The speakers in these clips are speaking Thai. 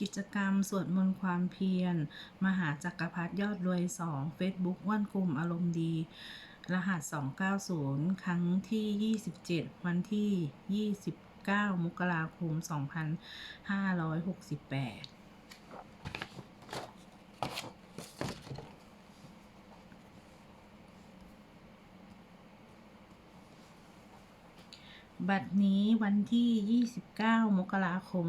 กิจกรรมสวดมนต์ความเพียร มหาจักรพรรดิยอดรวย 2 Facebook ว่านกลุ่มอารมณ์ดี รหัส 290 ครั้งที่ 27 วันที่ 29 มกราคม 2568 บัดนี้วันที่ 29 มกราคม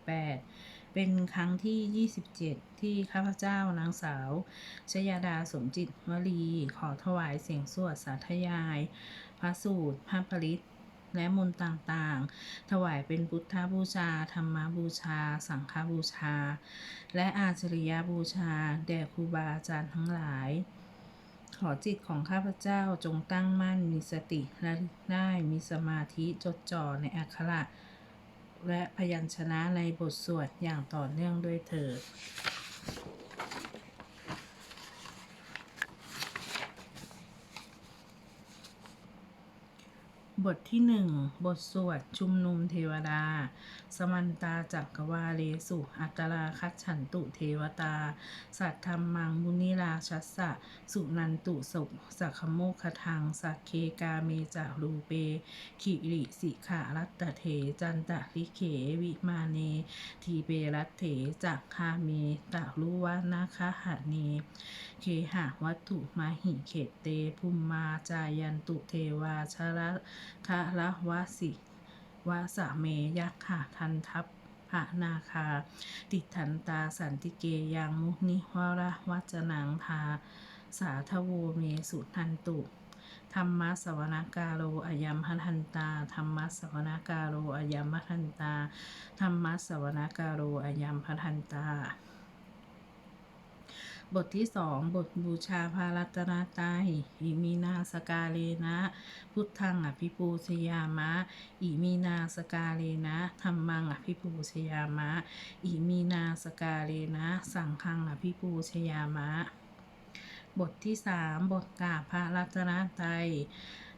2568 เป็นครั้งที่ 27 ที่ข้าพเจ้านางสาวชยาดาสมจิตวลี ขอถวายเสียงสวดสาธยาย พระสูตร พระปริตและมนต์ต่างๆ ถวายเป็นพุทธบูชา ธรรมบูชา สังฆบูชา และอาจริยบูชา แด่ครูบาอาจารย์ทั้งหลาย ขอจิตของข้าพเจ้าจงตั้งมั่นมีสติระลึกได้มีสมาธิจดจ่อในอักขระและพยัญชนะในบทสวดอย่างต่อเนื่องด้วยเถิดบทที่หนึ่งบทสวดชุมนุมเทวดา สมันตาจักกวาเลสุอัตราคัจฉันตุเทวตา สัทธรรมังมุนิราชัสสะ สุนันตุสุสักขโมคทัง สักเคกาเมจารูเป ขิริสิขารัตเถ จันตะลิเขวิมาเน ทีเปรัตเถจักคาเมตะลุวานาคหะเนเคหะวัตถุมาหิเขตเตภูมมาจายันตุเทวาชระคะละวะสิ วะสะเมยักขะทันทัพพระนาคา ติทันตาสันติเกยังมุนิวระวัจนังพา สาทโวเมสุทันตุธรรมะสวนาการโรอายัมหันทันตาธรรมะสวนาการโรอายัมหันทันตาธรรมะสวนาการโรอายัมหันทันตา บทที่สองบทบูชาพารัตนาตาอิมีนาสกาเลนะ พุทธังอภิปูชยามะ อิมีนาสกาเลนะธรรมังอภิปูชยามะ อิมีนาสกาเลนะ สังฆังอภิปูชยามะ บทที่สามบทกราพระรัตนตรัย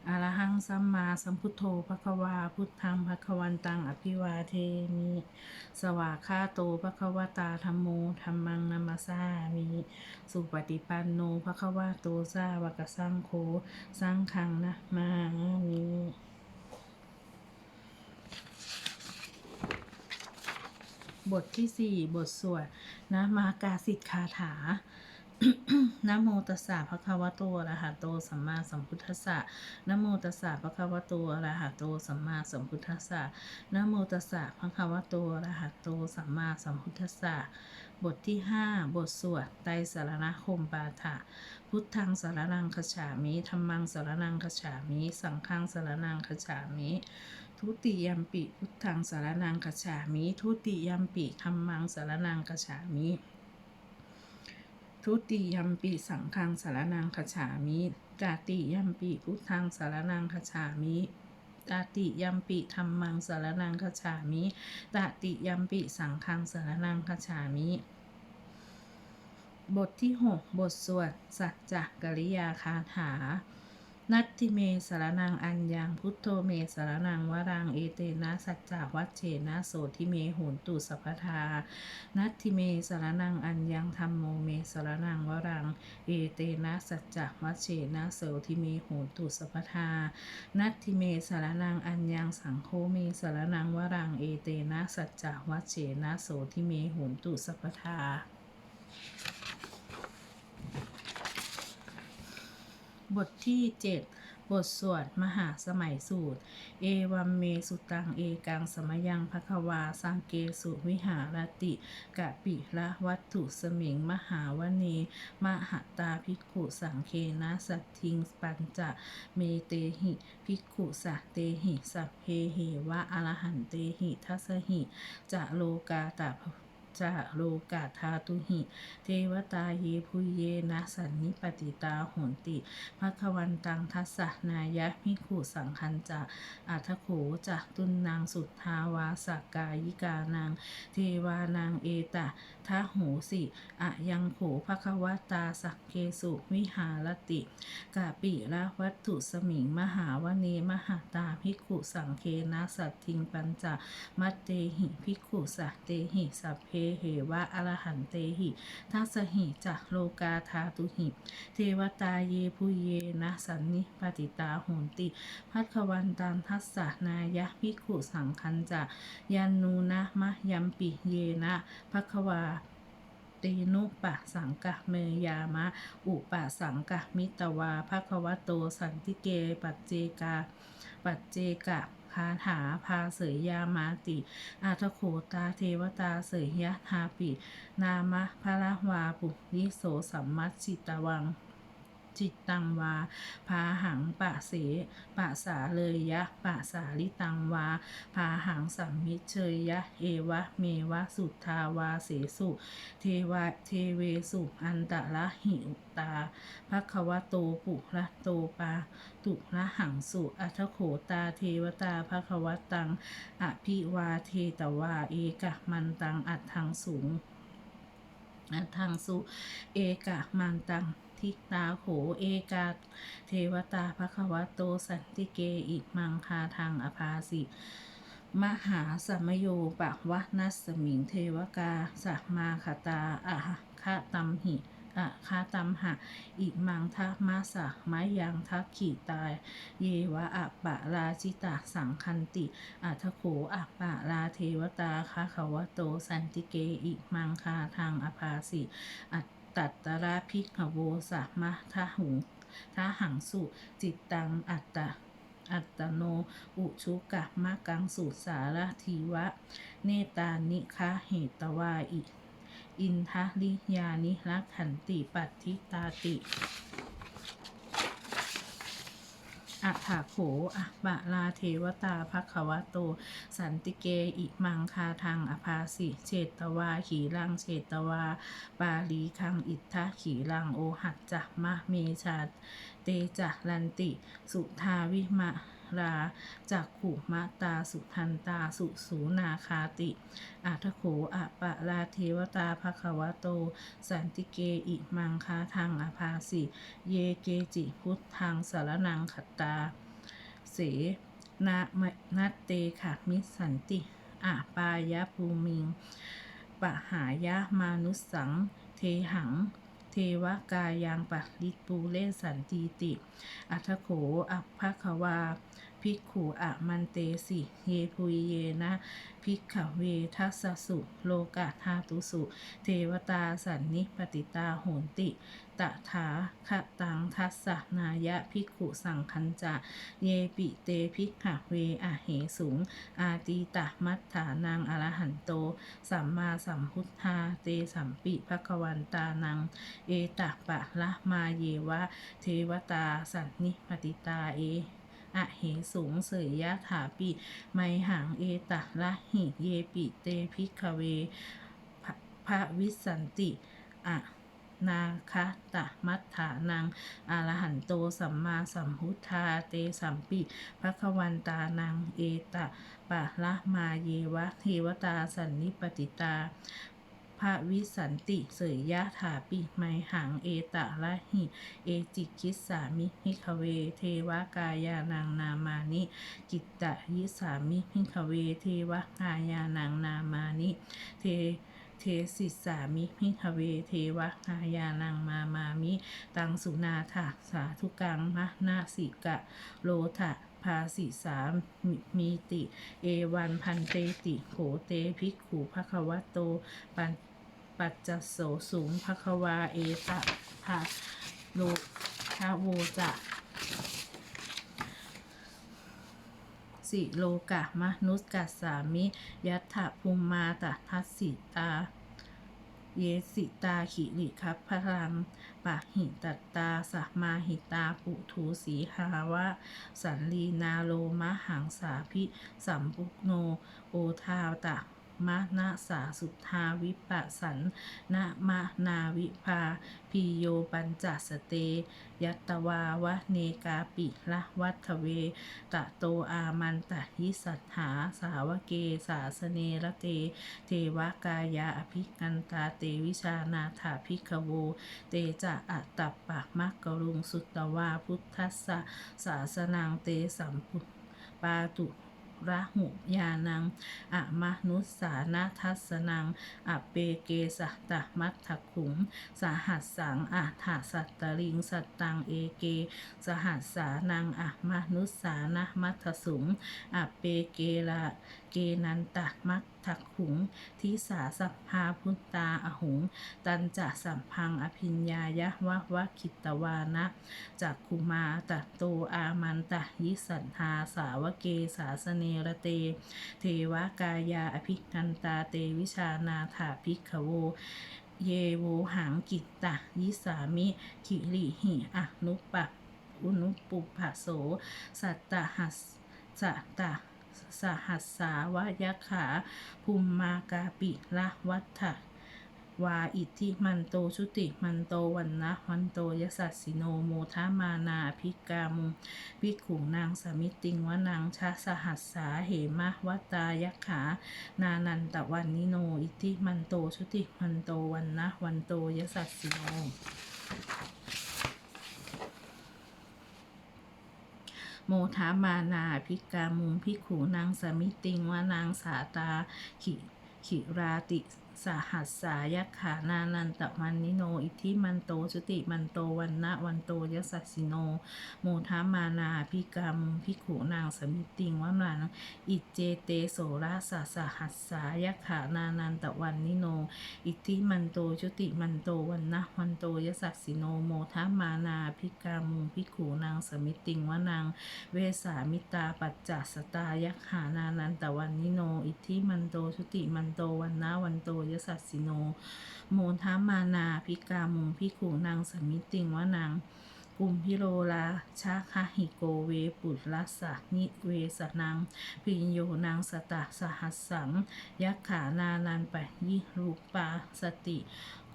อรหังสัมมาสัมพุทโธภควา พุทธังภควันตังอภิวาเทมิ สวากขาโตภควตาธรรมโมธรรมังนัมมสามิสุปฏิปันโนภควาโตสาวกสังโฆสังฆังนะมามิบทที่สี่บทสวดนะมากาสิทธคาถา นะโมตัสสะภะคะวะโตอะระหะโตสัมมาสัมพุทธัสสะนะโมตัสสะภะคะวะโตอะระหะโตสัมมาสัมพุทธัสสะนะโมตัสสะภะคะวะโตอะระหะโตสัมมาสัมพุทธัสสะบทที่ห้าบทสวดไตรสารณคมปาฐะพุทธังสารนังคฉามิธัมมังสารนังคฉามิสังฆังสารนังคฉามิทุติยมปิพุทธังสารนังคฉามิทุติยมปิธัมมังสารนังคฉามิ ทุติยัมปีสังฆังสารนังขฉามิจาติยัมปีพุทธังสารนังขฉามิตาติยัมปิธรรมังสารนังคฉามิตาติยัมปิสังฆังสารนังคฉามิ บทที่ 6 บทสวด สัจจกริยาคาถา นัตติเมสารนังอัญญังพุทโธเมสารนังวรังเอเตนะสัจจาวัชเชนะโสทิเมโหนตุสัพพทา นัตติเมสารนังอัญญังธรรมโมเมสารนังวรังเอเตนะสัจจาวัชเชนะโสทิเมโหนตุสัพพทา นัตติเมสารนังอัญญังสังโฆเมสารนังวรังเอเตนะสัจจาวัชเชนะโสทิเมโหนตุสัพพทา บทที่ 7 บทสวดมหาสมัยสูตร เอวัมเมสุตังเอกังสมยังภควาสังเกสุวิหารติกะปิละวัตถุสมิงมหาวเนมหตาภิกขุสังเคนะสัตทิงปัญจะเมเตหิภิกขุสัตเตหิสัพเพหิวะอรหันเตหิทัสสหิจะโลกาตา จะโลกาธาตุหิ เทวตาเยพุเยนะสันนิปติตาโหนติภควันตังทัสสนายะพิขุสังคันจะอัทโขจะตุนนางสุทธาวาสกายิกานาง เทวานางเอตะ ทะโหสิอะยังโขภควตาสักเกสุวิหารติกาปิละวัตถุสมิงมหาวเนมหาตาภิกขุสังเคนะสัตทิงปัญจมัตเตหิภิกขุสัตเตหิสัพเพเหวะอรหันเตหิทัสหิจักโลกาธาตุหิ เทวตาเยพุเยนะสันนิปติตาโหนติ พัทควันตันทัสสนายะภิกขุสังคันจะยันนูนะมะยัมปิเยนะพัควา ตีนุปะสังกะเมยามะ อุปะสังกะมิตวาภควโตสันติเก ปัจเจกา ปัจเจกะคาถาพาเสยยามาติ อาทโคตาเทวตาเสยยะทาปิ นามะพระวาปุริโสสัมมัชชิตวัง จิตตังวา พาหังปะเส ปะสาเลยยะ ปะสาลิตังวา พาหังสัมมิเชยยะ เอวะเมวะสุทธาวาเสสุ เทวะเทเวสุอันตะละหิอุตาภควโตปุระโตปา ตุระหังสุ อัทโขตาเทวตาภควตัง อภิวาเทตวาเอกะมันตังอัดทังสูงอัดทังสุ เอกะมันตัง ทิตาโขเอกาเทวตาภควโตสันติเกอิมังคาทางอภาสิมหาสัมโยปะวะนัสมิงเทวกาสัมมาคตาอะคะตัมหิอะคาตัมหะ อิมังทะมาสะมะยังทักขีตาย เยวะอะปะราชิตาสังคันติ อัทโขอะปะราเทวตาคะขวโตสันติเกอิมังคาทางอภาสิอัต ตัตตระพิกโวสะมะทะหุงทะหังสุจิตตังอัตตะอัตตโน อุชุกะมะกังสุสารทีวะ เนตานิคะเหตวาอิ อินทะลิยานิรักขันติปัตติตาติ อัฏฐาโขอะบะลาเทวตาภควโต สันติเกอิมังคาทางอภาสิเฉตวาขีรังเฉตวา ปาลีคังอิทธะขีรังโอหัจจะมะเมชาเตจะลันติ สุทาวิมะ ราจักขุมะตาสุทันตาสุสูนาคาติอาทโขอะปะลาเทวตาภควโต สันติเกอิมังคาทางอภาสิ เยเกจิพุทธังสารนังขัตตา เสนะมนัตเตขะมิสันติอะปายะภูมิงปะหายะมานุสสัง เทหัง เทวกายังปะลิปูเลสันตีติ อัทโขอัพภควา ภิกขุอะมันเตสิเยปุยเยนะภิกขเวทัสสุ โลกะธาตุสุ เทวตาสันนิปติตาโหนติ ตถาคตังทัสสนายะภิกขุสังคันจะ เยปิเตภิกขเวอะเหสูง อาตีตะมัฏฐานังอรหันโต สัมมาสัมพุทธาเตสัมปิภควันตานัง เอตะปะละมาเยวะ เทวตาสันนิปติตาเอ อะเหสูงเสยยะถาปิไมหังเอตะละหิเยปิเตพิกเวภะภะวิสันติอะนาคตะมัฏฐานังอรหันโตสัมมาสัมพุทธาเตสัมปิภควันตานังเอตะปะละมาเยวะเทวตาสันนิปติตา พระวิสันติเสยยะถาปิไมหังเอตะละหิ เอจิคิสามิพิขเว เทวกายานางนามานิกิตตะยิสามิพิขเว เทวกายานางนามานิเทเทสิสามิพิขเวเทวกายานางมามามิ ตังสุนาถาสาธุกังมะนาสิกะ โลทะภาสิสามิมีติ เอวันพันเตติโขเตภิกขุภควโต ปัน ปัจจโสสูงภควาเอตะภาโลทาโวจะสิโลกะมนุสกัสสามิยัตถภูมมาตทัสสิตา เยสิตาขิริคัพพลังปะหิตัตตาสัมมาหิตาปุทูสีหาวะ สันลีนาโลมะหังสาพิ สัมปุกโน โอทาวตะ มะนะสาสุทาวิปัสสันนะมะนาวิภาพีโยปัญจสเต ยัตวาวะเนกาปิละวัฏเว ตะโตอามันตะยิสัทธาสาวเกสาสเนระเต เทวกายาอภิกันตาเตวิชานาถาภิกโว เตจะอัตตปะมักกรุงสุตตวาพุทธัสสะศาสนังเตสัมพุปาตุ ระหุยานังอะมนุสสานาทัสนังอะเปเกสะตะมัตถขุม สหัสสังอะถาสัตตลิงสัตตังเอเก สหัสสานังอะมนุสสานะมัทธสุมอะเปเกละเกนันตะมัต ถขุง ทิสาสัพพาพุตตาอหุง ตันจะสัมพังอภิญญายะวะวะคิตวานะจักคุมาตะโตอามันตะยิสันทาสาวเกสาสเนระเต เทวกายาอภิกันตาเตวิชานาถาภิกขโวเยโวหังกิตตะยิสามิขิริหิอะนุปปะอุนุปปุภะโส สัตตหัสสัตตะ สหัสสาวยักขา ภูมมากาปิละวัฏฐวาอิทธิมันโตชุติมันโตวันนะวันโตยสัสสิโนโมทามานาภิกามุภิกขุนางสมิติงวนางชาสหัสสาเหมะวตายักขา นานันตะวันนิโน อิทธิมันโตชุติมันโตวันนะวันโตยสัสสิโน โมทามานาพิกามุงภิกขูนางสมิติงวานางสาตา ขิขิราติ สหัสสายักขานานันตะวันนิโน อิทธิมันโตชุติมันโตวันนะวันโตยสัสิโน โมทามานาภิกามุงภิขูนางสมิติงวานางอิจเจเตโสราสสหัสสายักขานานันตะวันนิโน อิทธิมันโตชุติมันโตวันนะวันโตยสัสิโน โมทามานาภิกามุงภิขูนางสมิติงวานางเวสามิตาปัจจสตายักขานานันตวันนิโน อิทธิมันโตชุติมันโตวันนะวันโตยสัสสิโน โมทามานาพิกามงพิขูนางสมิติงวานางกุมพิโรลาชาคาหิโกเวปุตลัสสะนิเวสนัง พิญโยนางสตะสหัสสังยักขานานันปะยิรูปาสติ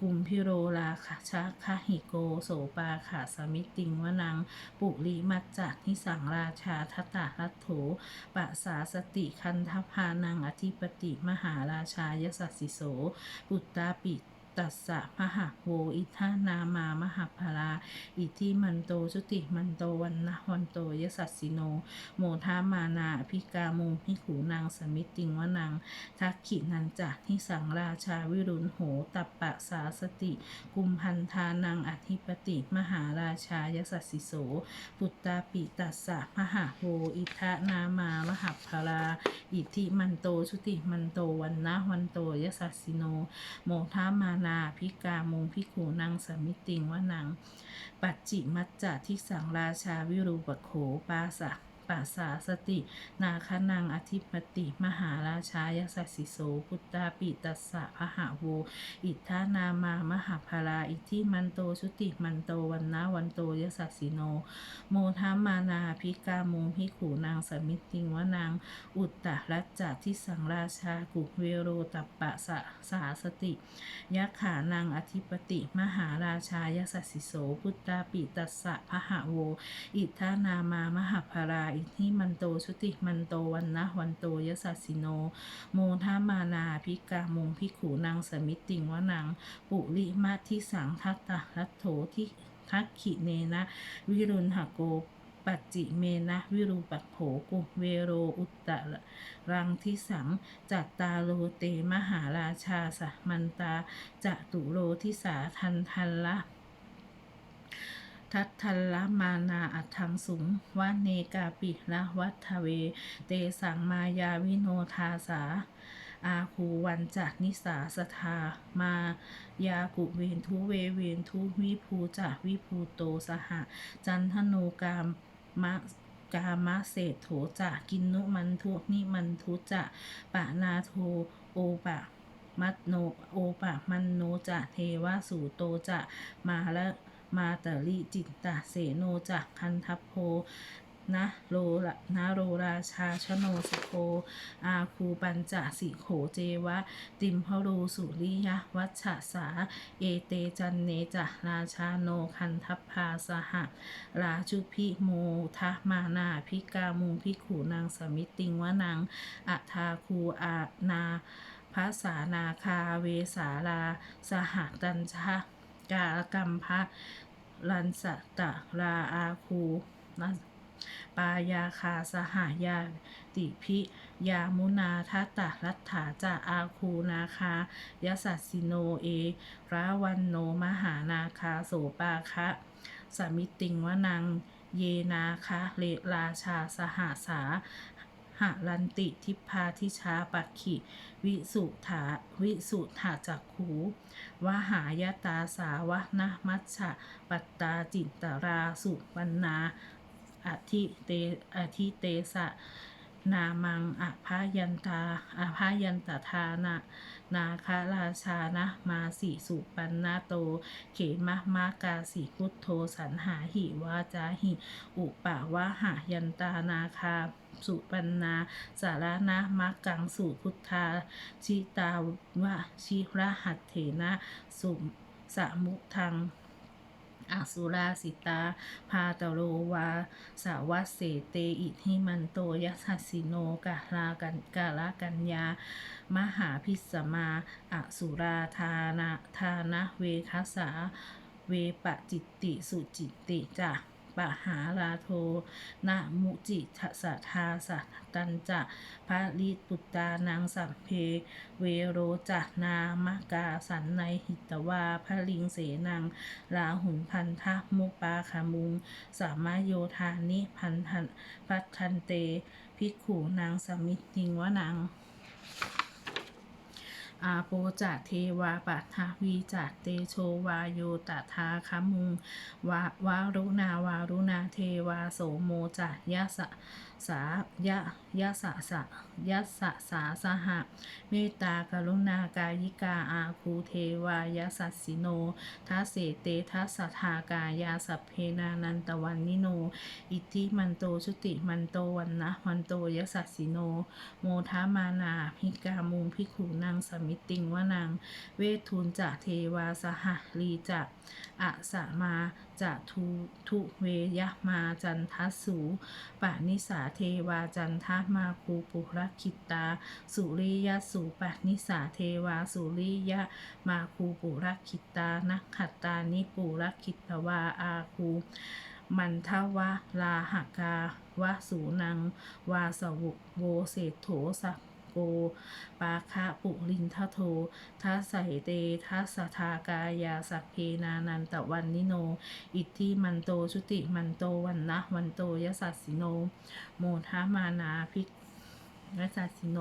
กุมพิโรลาคชาคาหิโกโสปาขาสมิติงวนัง ปุริมัจจะนิสังราชาทตารัตโถปะสาสติคันทพานังอธิปติมหาราชายสัสสิโส ปุตตาปิต ตัสสะมหะโวอิทานามามหาภาราอิทิมันโตชุติมันโตวันนะวันโตยสัสสิโน โมทามานาอภิกามุพิขูนางสมิติงวนังทักขินันจะนิสังราชาวิรุณโหตัปปะสาสติ กุมพันธานังอธิปติ มหาราชายสัสสิโส ปุตตาปิตัสสะมหาโหอิทานามามหาภาราอิทิมันโตชุติมันโตวันนะวันโตยสัสสิโน โมทามานาพิกามุงพิขูนางสมิติงวนัง ปัจจิมัจจะทิสังราชาวิรูปโขปาสะ ปัสสาสติ นาคนังอธิปติ มหาราชายสัสสิโสพุตตาปิตัสสะพหาโว อิทธานามามหาภาราอิทิมันโตชุติมันโตวันนะวันโตยสัสสิโน โมทัมมานาพิกามุงพิขูนางสมิติงวนางอุตตะรัจจทิสังราชากุเวโรตัปปะสะสาสติยักขานังอธิปติ มหาราชายสัสสิโสพุตตาปิตัสสะพหาโว อิทธานามามหาภาราอิทธิมันโตชุติมันโตวันนะวันโตยสัสสิโน โมทามานาพิกามงพิขูนางสมิติงวนางปุริมาทิสังทัตตะรัตโถทิทักขิเนนะ วิรุณหโกปัจจิเมนะวิรูปักโผกุเวโรอุตตะรังทิสังจัตตาโลเตมหาราชาสะมันตาจตุโรทิสาทันทันละ ทัทันลมานาอัตถังสุงวะเนกาปิละวัฏเว เตสังมายาวิโนทาสา อาคูวันจักนิสาสทามายากุเวนทุเวเวนทุวิภูจักวิภูโตสหะจันทโนกามมะกามะเศษโถจะกินนุมันทุนิมันทุจะปะนาโทโอปะมัตโนโอปะมันโนจะเทวสูโตจะมาละ มาตริจิตตะเสโนจะคันทัพโพนะโรละนะโรราชาชโนสโค อาคูปัญจสิโขเจวะ ติมพรูสุริยะวัชสา เอเตจันเนจราชาโนคันทัพพาสหะราชุพิโมทะมานาพิกามุงพิขูนางสมิตติงวนังอัทาคูอานาภาษานาคาเวสาลาสหตัญชะกาลกัมพะ ลันสตะราอาคูนะปายาคาสหายาติพิยามุนาทัตตะรัตถาจาอาคูนาคายสัสสิโนเอราวันโนมหานาคาโสปาคะสมิติงวนังเยนาคะเลราชาสหาสา หะลันติทิพาทิชาปักขิวิสุถาวิสุถาจักขูวหายตาสาวะนะมัชชะปัตตาจิตตราสุวรรณาอธิเตอธิเตสะนามังอภายันตาอภายันตทานะ นาคาราชานะมาสิสุปันนาโต เขมะมากาสิพุทโธสันหาหิวาจาหิ อุปาวะหายันตานาคา สุปันนา สารนะมักกังสุพุทธา ชิตาวะชิระหัตเถนะ สุสมุทังอสุราสิตา พาตโรวา สาวัสเสเตอิทิมันโตยัสสิโนกาลากันกาลกัญญา มหาพิสมาอสุราธานาทานะเวคัสา เวปจิตติสุจิตติจะ ปะหาราโทนะมุจิทัสะทาสัตตันจะพระลิปุตตานางสัมเพ เวโรจะนามกาสันในหิตวาพระลิงเสนังลาหุนพันธะมุปาคามุง สามาโยธานิพันธันพัทันเตภิกขุนางสมิติงวนัง อาโปจะเทวาปัทาวีจะเตโชวาโยตทาคามุงวาวารุนาวารุนาเทวาโสโมจะยะสะ สายะยะสะสะยัสสะสาสหะเมตตากรุณากายิกาอาคูเทวายาสัสสิโนทัสเสเตทัสสทากายาสัพเพนานันตวันนิโน อิทธิมันโตชุติมันโตวันนะวันโตยสัสสิโน โมทามานาพิกามุงพิขูนางสมิติงวนังเวทุนจะเทวาสหลีจะ อะสะมาจะทุทุเวยมาจันทัสสูปานิสาเทวาจันทามาคูปุรคิตา สุริยสูปานิสาเทวาสุริยะมาคูปุรคิตานักขัตตานิปุรคิตวาอาคูมันทวะลาหกาวะสูนัง วาสวุโวเศโถสัก โก ปาคะปุลินทโททัสใสเตทัสทากายาสัพเพนานันตะวันนิโน อิทธิมันโตชุติมันโตวันนะวันโตยสัสสิโน โมทามานาภิกยสัสสิโน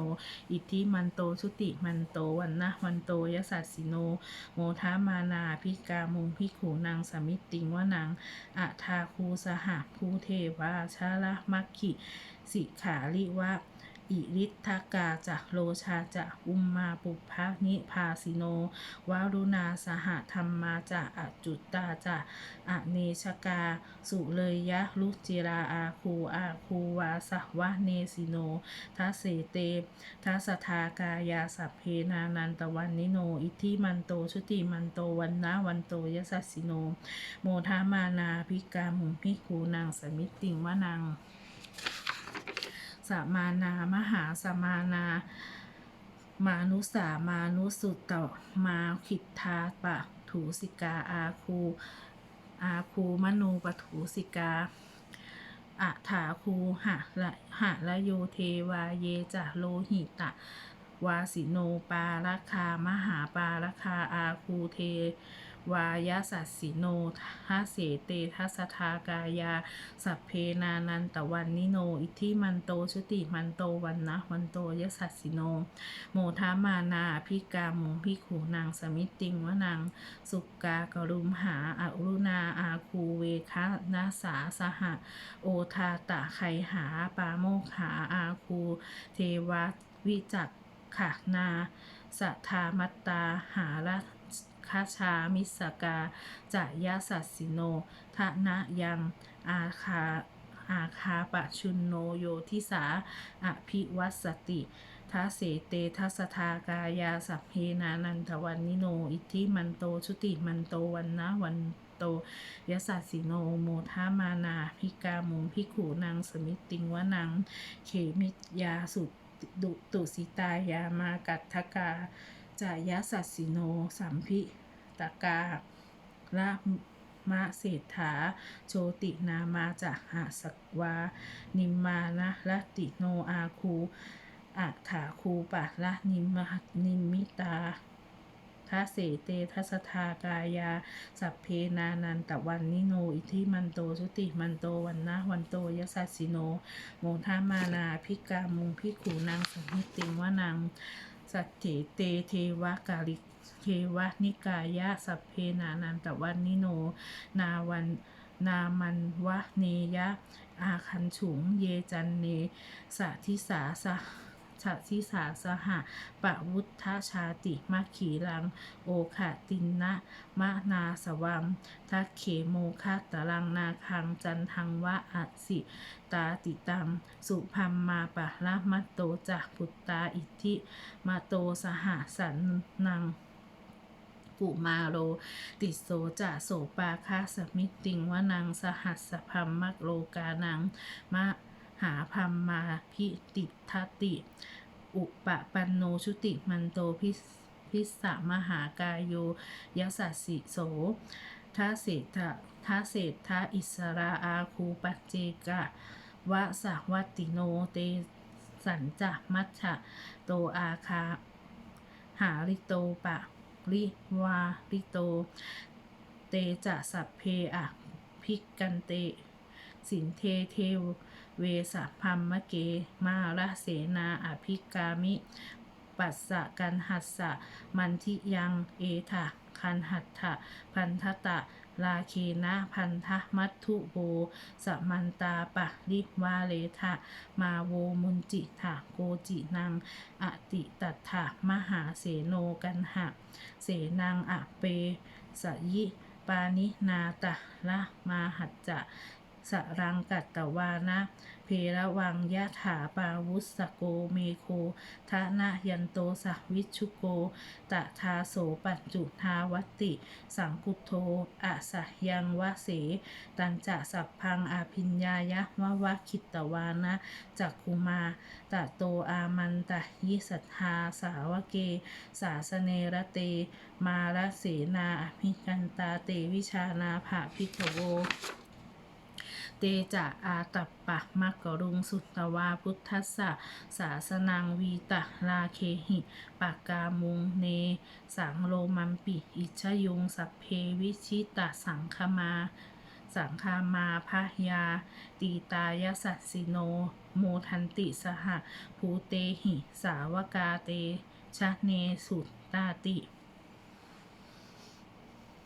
อิทธิมันโตชุติมันโตวันนะวันโตยสัสสิโน โมทามานาพิกามุงพิขูนางสมิติงวานางอะทาคูสหภูเทวาชาละมัคคิ สิขาลิวะ อิริทธกาจะโลชาจะอุมมาปุพะนิพาสิโน วารุณาสหธรรมาจะอจุตตาจะอเนชกา สุเลยยะลุจิราอาคูอาคูวาสวะเนสิโนทัสเสเตทัสทากายาสัพเพนานันตวันนิโน อิทิมันโตชุติมันโตวันนะวันโตยสัสสิโน โมทามานาพิกามุพิคูนางสมิตติงวะนาง สมานามหาสมานา มานุสามานุสุตตมาขิทธาปะถูสิกาอาคู อาคูมนูปถูสิกาอะถาคูหะละหะละโยเทวาเยจะโลหิตะ วาสิโนปาราคามหาปาราคาอาคูเท วายาสัสสิโนทัสเสเตทัสทากายา สัพเพนานันตวันนิโน อิทิมันโตชุติมันโตวันนะวันโตยสัสสิโน โมทามานาพิกามุงพิขูนางสมิติงวะนางสุกากรุมหาอารุณาอาคูเวคะนาสาสหะ โอทาตะไคหาปาโมกหาอาคู เทวะวิจักขะนา สัทามัตตาหาละคาชามิสกาจะยะสัสสิโนทะนะยังอาคาอาคาปะชุนโนโยทิสาอภิวัสสติทัเสเตทัสทากายาสัพเพนานันทวันนิโน อิทธิมันโตชุติมันโตวันนะวันโตยสสสสิโนโมทามานา พิกามุงพิขูนางสมิตติงวนัง เขมิยาสุ ดุตุสิตายามากัตทกาจายสัสสิโน สัมพิตกาละมะเศรษฐา โชตินามาจะหาสกวา นิมมานะละติโนอาคูอัฏฐาคูปะละนิมมนิมิตา ทัสเสเตทัสทากายา สัพเพนานันตะวันนิโน อิทิมันโตชุติมันโตวันนะวันโตยสัสสิโน โมทามานาพิกามุงพิขูนางสมิติงวานางสัตเถเตเทวกาลิเทวนิกายะสัพเพนานันตะวันนิโน นาวันนามันวะเนยะ อาคันฉุง เยจันเนสะทิสาสะ ชะทิสาสหะปะวุฒชาติมัคขีลัง โอคตินนะมะนาสวัมทักเขโมคะตะลังนาคังจันทังวะอสิตาติตังสุพัมมาปะละมัตโตจะพุตตาอิทิมาโตสหสันนังกุมาโรติโสจะโสปาคาสมิตติงวนังสหัสสพัมมักโลกานังมะ หาพัมมาพิติทติ อุปปันโนชุติมันโตพิสพิสะมหากายโยยสัสสิโสทัเศรษฐะทัเศรษฐะอิสราอาคูปัจเจกะวะสะวัติโนเตสัญจะมัชะโตอาคา หาริโตปะริวาริโต เตจะสัพเพอะพิกกันเต สินเทเทวเวสะพัมมะเก มาระเสนาอภิกามิ ปัสสะกันหัสสะมันทิยังเอทะคันหัตถะพันทตะลาเคนะพันทะมัตถุโบสมันตาปะริวาเลทะมาโวมุนจิถะโกจินัง อติตัตถะมหาเสโนกันหะ เสนังอะเปสยิปานินาตะละมาหัจจะ สรังกัตตวานะเพระวังยะถาปาวุสโกเมโคทะนะยันโตสะวิชุโก ตะทาโสปัจจุทาวติ สังกุโทอะสะยังวะเส ตันจะสัพพังอาพิญญายะวะวะคิตวานะจักคุมาตะโตอามันตะยิสัทธาสาวเก สาสเนระเต มาระเสนาอภิกันตาเตวิชานาภาพิขโว เตจะอาตัปปะมักกรุงสุตวาพุทธัสสะสาสนังวีตะลาเคหิปากกามุงเน สังโลมัมปิอิชยุงสัพเพวิชิตะสังคมาสังคามาพะยา ตีตายสัสสิโน โมทันติสหภูเตหิ สาวกาเตชะเนสุตตาติ